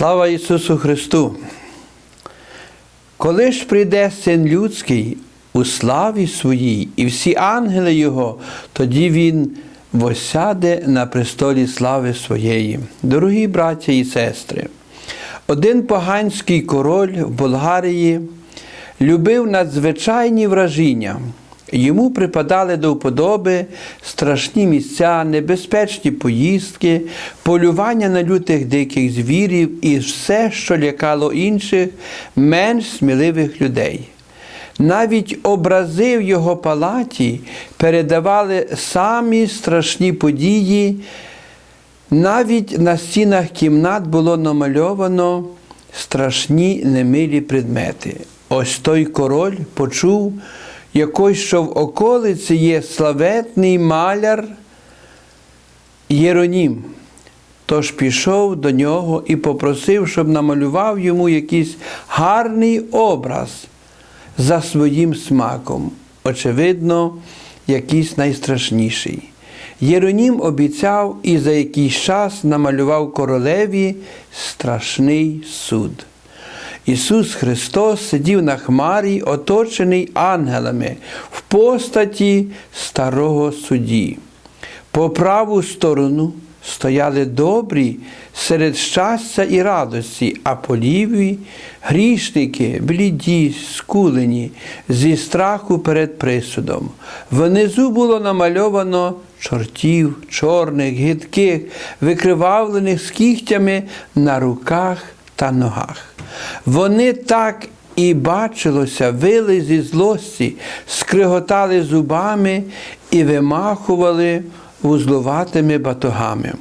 Слава Ісусу Христу! Коли ж прийде Син Людський у славі своїй і всі ангели Його, тоді Він восяде на престолі слави своєї. Дорогі браття і сестри, один поганський король в Болгарії любив надзвичайні вражіння. Йому припадали до вподоби страшні місця, небезпечні поїздки, полювання на лютих диких звірів і все, що лякало інших, менш сміливих людей. Навіть образи в його палаті передавали самі страшні події. Навіть на стінах кімнат було намальовано страшні немилі предмети. Ось той король почув якось, що в околиці є славетний маляр Єронім. Тож пішов до нього і попросив, щоб намалював йому якийсь гарний образ за своїм смаком. Очевидно, якийсь найстрашніший. Єронім обіцяв і за якийсь час намалював королеві страшний суд. Ісус Христос сидів на хмарі, оточений ангелами в постаті старого судді. По праву сторону стояли добрі серед щастя і радості, а по лівій грішники, бліді, скулені, зі страху перед присудом. Внизу було намальовано чортів, чорних, гидких, викривавлених з кігтями на руках та ногах. Вони так і бачилося, вили зі злості, скриготали зубами і вимахували вузлуватими батогами.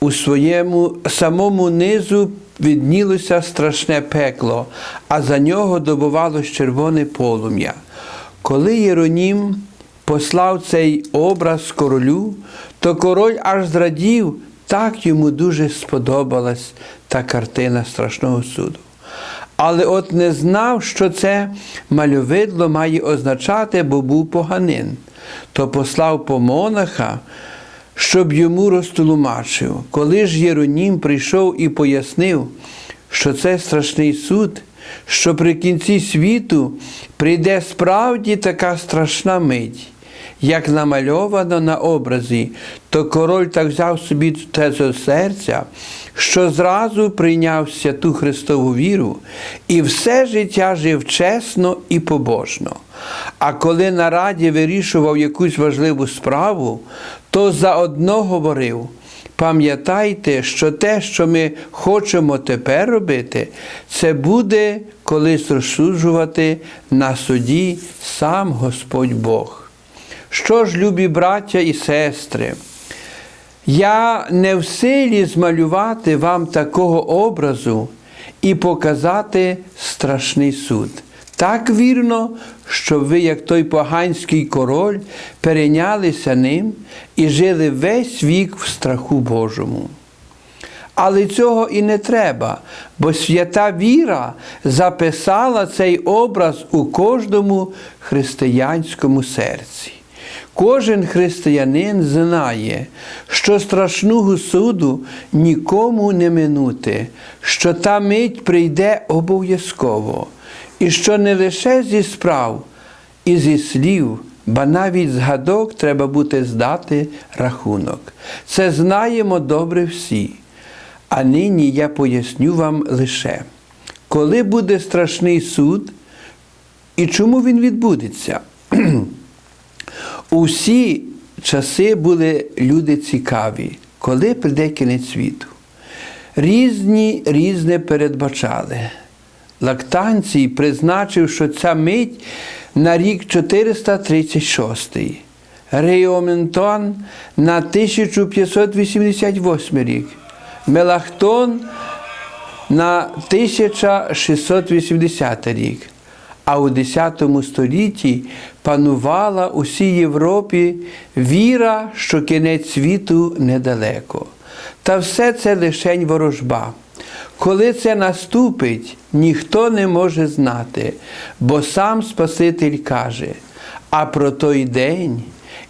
У своєму самому низу віднілося страшне пекло, а за нього добувалось червоне полум'я. Коли Єронім послав цей образ королю, то король аж зрадів, так йому дуже сподобалась та картина страшного суду. Але от не знав, що це мальовидло має означати, бо був поганин, то послав по монаха, щоб йому розтолумачив. Коли ж Єронім прийшов і пояснив, що це страшний суд, що при кінці світу прийде справді така страшна мить, як намальовано на образі, то король так взяв собі те до серця, що зразу прийняв святу Христову віру і все життя жив чесно і побожно. А коли на раді вирішував якусь важливу справу, то заодно говорив. Пам'ятайте, що те, що ми хочемо тепер робити, це буде колись розсуджувати на суді сам Господь Бог. Що ж, любі браття і сестри, я не в силі змалювати вам такого образу і показати страшний суд. Так вірно, що ви, як той поганський король, перейнялися ним і жили весь вік в страху Божому. Але цього і не треба, бо свята віра записала цей образ у кожному християнському серці. Кожен християнин знає, що страшного суду нікому не минути, що та мить прийде обов'язково, і що не лише зі справ і зі слів, ба навіть з гадок треба бути здати рахунок. Це знаємо добре всі. А нині я поясню вам лише, коли буде страшний суд і чому він відбудеться. Усі часи були люди цікаві, коли прийде кінець світу. Різні різне передбачали. Лактанцій призначив, що ця мить на рік 436, Реоментон на 1588 рік, Мелахтон на 1680 рік. А у X столітті панувала усій Європі віра, що кінець світу недалеко. Та все це лишень ворожба. Коли це наступить, ніхто не може знати, бо сам Спаситель каже, а про той день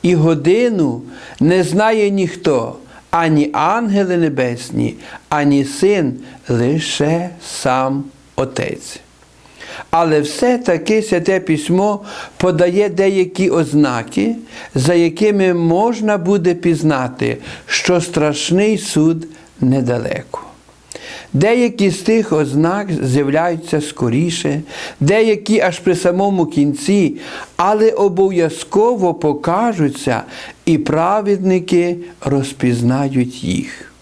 і годину не знає ніхто, ані ангели небесні, ані син, лише сам Отець. Але все-таки Святе Письмо подає деякі ознаки, за якими можна буде пізнати, що страшний суд недалеко. Деякі з тих ознак з'являються скоріше, деякі аж при самому кінці, але обов'язково покажуться, і праведники розпізнають їх.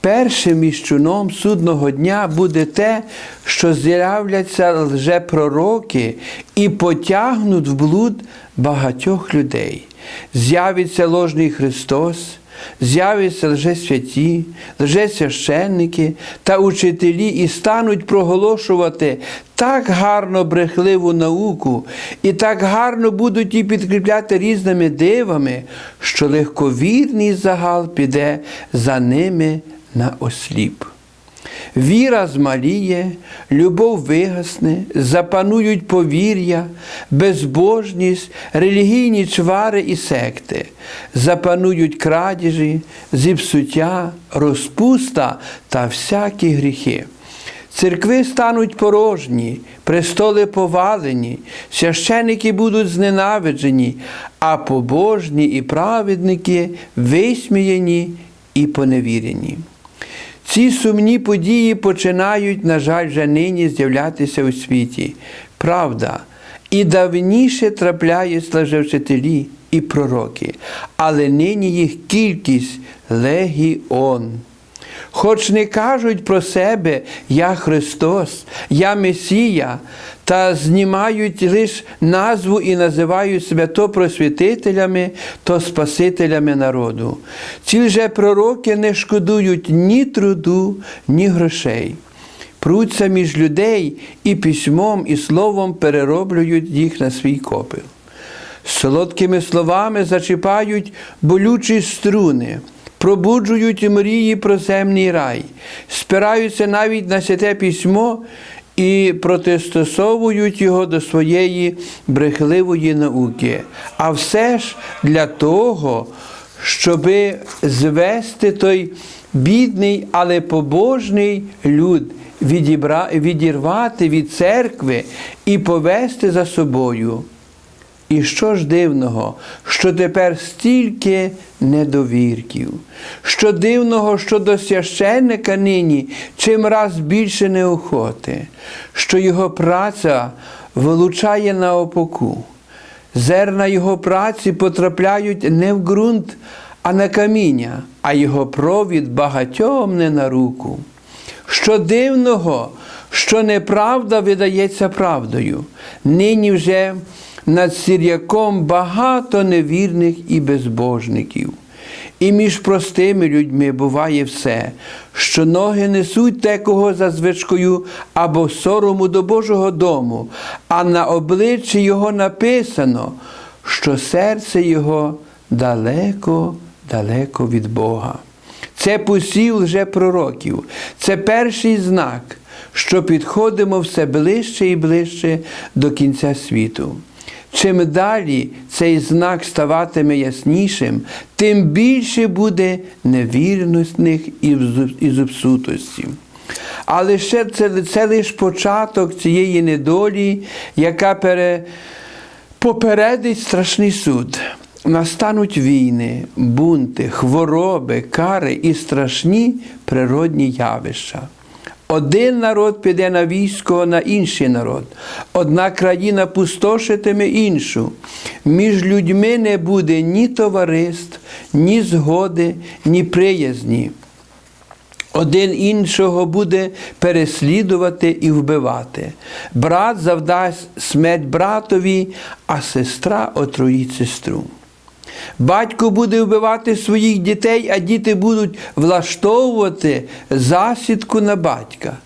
Першим віщуном судного дня буде те, що з'являться лжепророки і потягнуть в блуд багатьох людей. З'явиться ложний Христос, з'являться лжесвяті, лжесвященники та учителі і стануть проголошувати так гарно брехливу науку, і так гарно будуть її підкріпляти різними дивами, що легковірний загал піде за ними на осліп. Віра змаліє, любов вигасне, запанують повір'я, безбожність, релігійні чвари і секти, запанують крадіжі, зіпсуття, розпуста та всякі гріхи. Церкви стануть порожні, престоли повалені, священики будуть зненавиджені, а побожні і праведники висміяні і поневірені. Ці сумні події починають, на жаль, вже нині з'являтися у світі. Правда, і давніше трапляють лжевчителі і пророки, але нині їх кількість легіон. Хоч не кажуть про себе Я Христос, Я Месія, та знімають лише назву і називають себе то просвітителями, то спасителями народу. Ці же пророки не шкодують ні труду, ні грошей. Пруться між людей і письмом, і словом перероблюють їх на свій копил. Солодкими словами зачіпають болючі струни пробуджують мрії про земний рай, спираються навіть на святе письмо і протистосовують його до своєї брехливої науки. А все ж для того, щоб звести той бідний, але побожний люд. Відірвати від церкви і повести за собою. І що ж дивного, що тепер стільки недовірків, що дивного, що до священника нині чим раз більше неохоти, що його праця вилучає на опоку, зерна його праці потрапляють не в ґрунт, а на каміння, а його провід багатьом не на руку. Що дивного, що неправда видається правдою, нині вже над Сір'яком багато невірних і безбожників. І між простими людьми буває все, що ноги несуть декого за звичкою або сорому до Божого дому, а на обличчі його написано, що серце його далеко, далеко від Бога. Це посів лже пророків, це перший знак, що підходимо все ближче і ближче до кінця світу. Чим далі цей знак ставатиме яснішим, тим більше буде невірностних і зубсутості. Але ще це, це лише початок цієї недолі, яка пере, попередить страшний суд. Настануть війни, бунти, хвороби, кари і страшні природні явища. Один народ піде на військо на інший народ, одна країна пустошитиме іншу. Між людьми не буде ні товариств, ні згоди, ні приязні. Один іншого буде переслідувати і вбивати. Брат завдасть смерть братові, а сестра отруїть сестру. Батько буде вбивати своїх дітей, а діти будуть влаштовувати засідку на батька.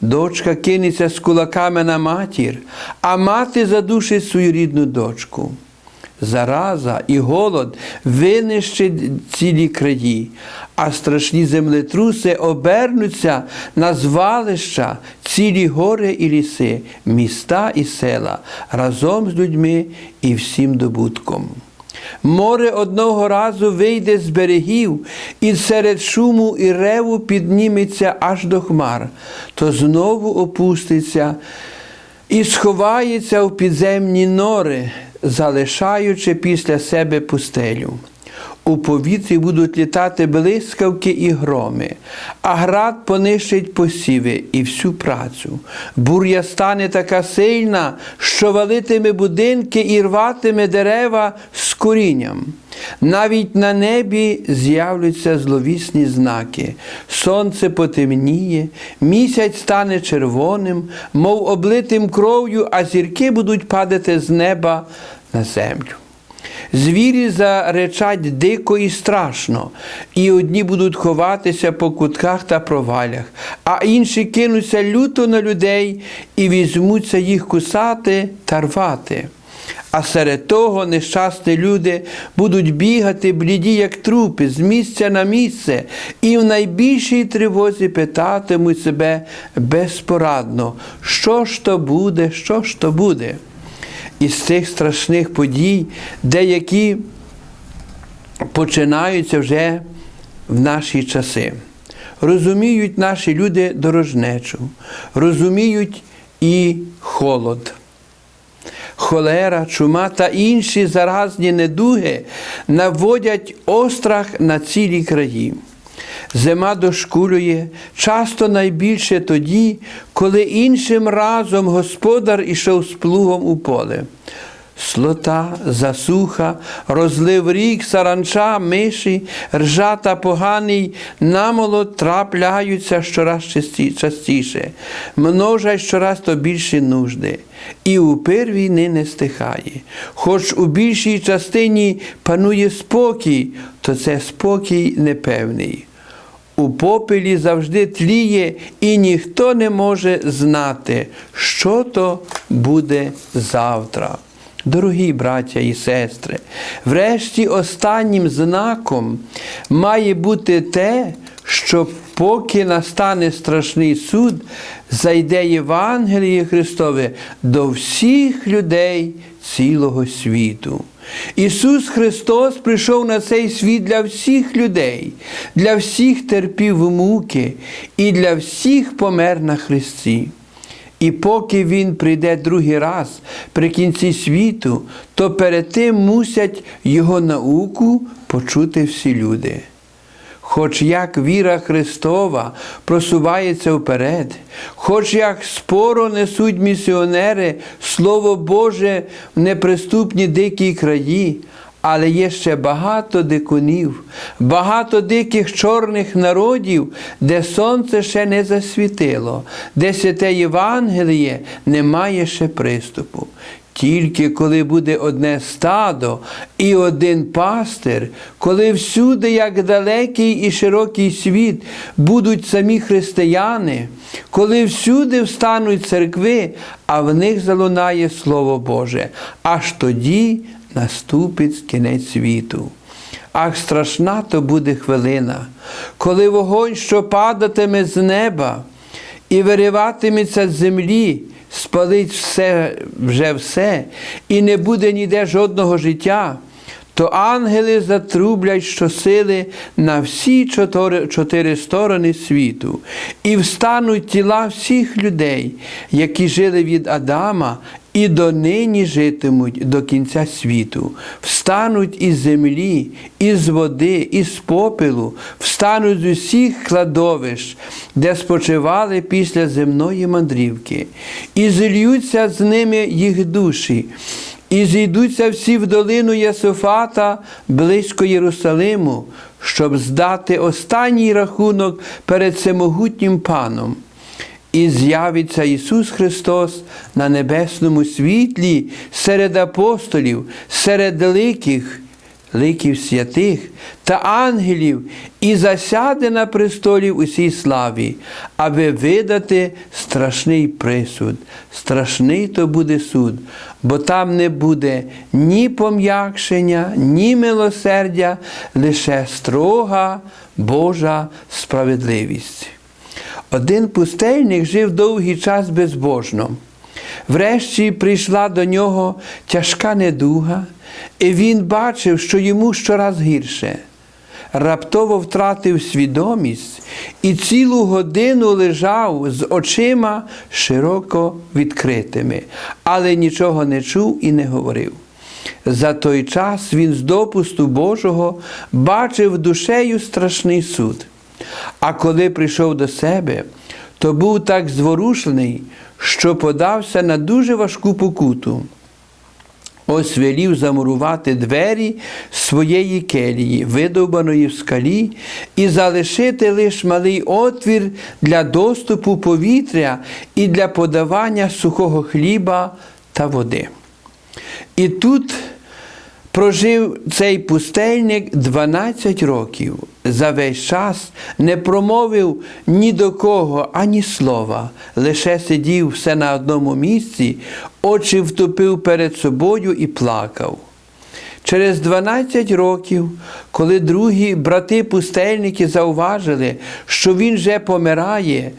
Дочка кинеться з кулаками на матір, а мати задушить свою рідну дочку. Зараза і голод винищить цілі краї, а страшні землетруси обернуться на звалища, цілі гори і ліси, міста і села разом з людьми і всім добутком. Море одного разу вийде з берегів, і серед шуму і реву підніметься аж до хмар, то знову опуститься і сховається в підземні нори, залишаючи після себе пустелю. У повітрі будуть літати блискавки і громи, а град понищить посіви і всю працю. Буря стане така сильна, що валитиме будинки і рватиме дерева з корінням. Навіть на небі з'являться зловісні знаки. Сонце потемніє, місяць стане червоним, мов облитим кров'ю, а зірки будуть падати з неба на землю. Звірі заречать дико і страшно, і одні будуть ховатися по кутках та провалях, а інші кинуться люто на людей і візьмуться їх кусати та рвати. А серед того нещасні люди будуть бігати бліді, як трупи, з місця на місце, і в найбільшій тривозі питатимуть себе безпорадно, що ж то буде, що ж то буде із цих страшних подій, деякі починаються вже в наші часи. Розуміють наші люди дорожнечу, розуміють і холод. Холера, чума та інші заразні недуги наводять острах на цілі краї. Зима дошкулює часто найбільше тоді, коли іншим разом господар ішов з плугом у поле. Слота, засуха, розлив рік, саранча, миші, ржата поганий намолот трапляються щораз часті- частіше, множать щораз то більші нужди, і упир війни не стихає. Хоч у більшій частині панує спокій, то це спокій непевний. У попелі завжди тліє, і ніхто не може знати, що то буде завтра. Дорогі браття і сестри, врешті останнім знаком має бути те, що поки настане страшний суд, зайде Євангеліє Христове до всіх людей цілого світу. Ісус Христос прийшов на цей світ для всіх людей, для всіх терпів муки і для всіх помер на Христі. І поки Він прийде другий раз при кінці світу, то перед тим мусять Його науку почути всі люди. Хоч як віра Христова просувається вперед, хоч як споро несуть місіонери Слово Боже в неприступні дикі краї, але є ще багато дикунів, багато диких чорних народів, де сонце ще не засвітило, де святе Євангеліє не має ще приступу. Тільки коли буде одне стадо і один пастир, коли всюди, як далекий і широкий світ, будуть самі християни, коли всюди встануть церкви, а в них залунає Слово Боже, аж тоді наступить кінець світу. Ах, страшна то буде хвилина, коли вогонь, що падатиме з неба і вириватиметься з землі, спалить все, вже все, і не буде ніде жодного життя, то ангели затрублять щосили на всі чотири, чотири сторони світу, і встануть тіла всіх людей, які жили від Адама і донині житимуть до кінця світу, встануть із землі, із води, із попелу, встануть з усіх кладовищ, де спочивали після земної мандрівки, і зільються з ними їх душі. І зійдуться всі в долину Єсофата близько Єрусалиму, щоб здати останній рахунок перед всемогутнім паном. І з'явиться Ісус Христос на небесному світлі серед апостолів, серед ликих, ликів святих та ангелів, і засяде на престолі в усій славі, аби видати страшний присуд. Страшний то буде суд, бо там не буде ні пом'якшення, ні милосердя, лише строга Божа справедливість. Один пустельник жив довгий час безбожно. Врешті прийшла до нього тяжка недуга, і він бачив, що йому щораз гірше. Раптово втратив свідомість і цілу годину лежав з очима широко відкритими, але нічого не чув і не говорив. За той час він з допусту Божого бачив душею страшний суд. А коли прийшов до себе, то був так зворушений, що подався на дуже важку покуту. Ось велів замурувати двері своєї келії, видовбаної в скалі, і залишити лише малий отвір для доступу повітря і для подавання сухого хліба та води. І тут прожив цей пустельник 12 років. За весь час не промовив ні до кого ані слова, лише сидів все на одному місці, очі втопив перед собою і плакав. Через 12 років, коли другі брати-пустельники зауважили, що він вже помирає,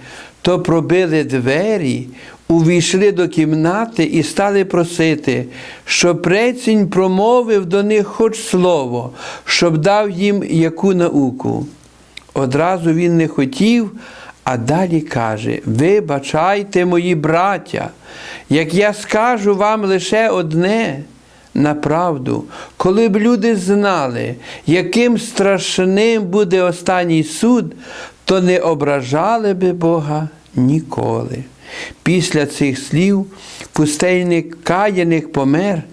то пробили двері, увійшли до кімнати і стали просити, щоб прецінь промовив до них хоч слово, щоб дав їм яку науку. Одразу він не хотів, а далі каже: Вибачайте, мої браття, як я скажу вам лише одне. Направду, коли б люди знали, яким страшним буде останній суд, то не ображали би Бога ніколи. Після цих слів пустельник каяних помер,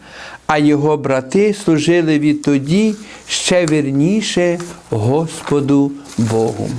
а його брати служили відтоді ще вірніше Господу Богу.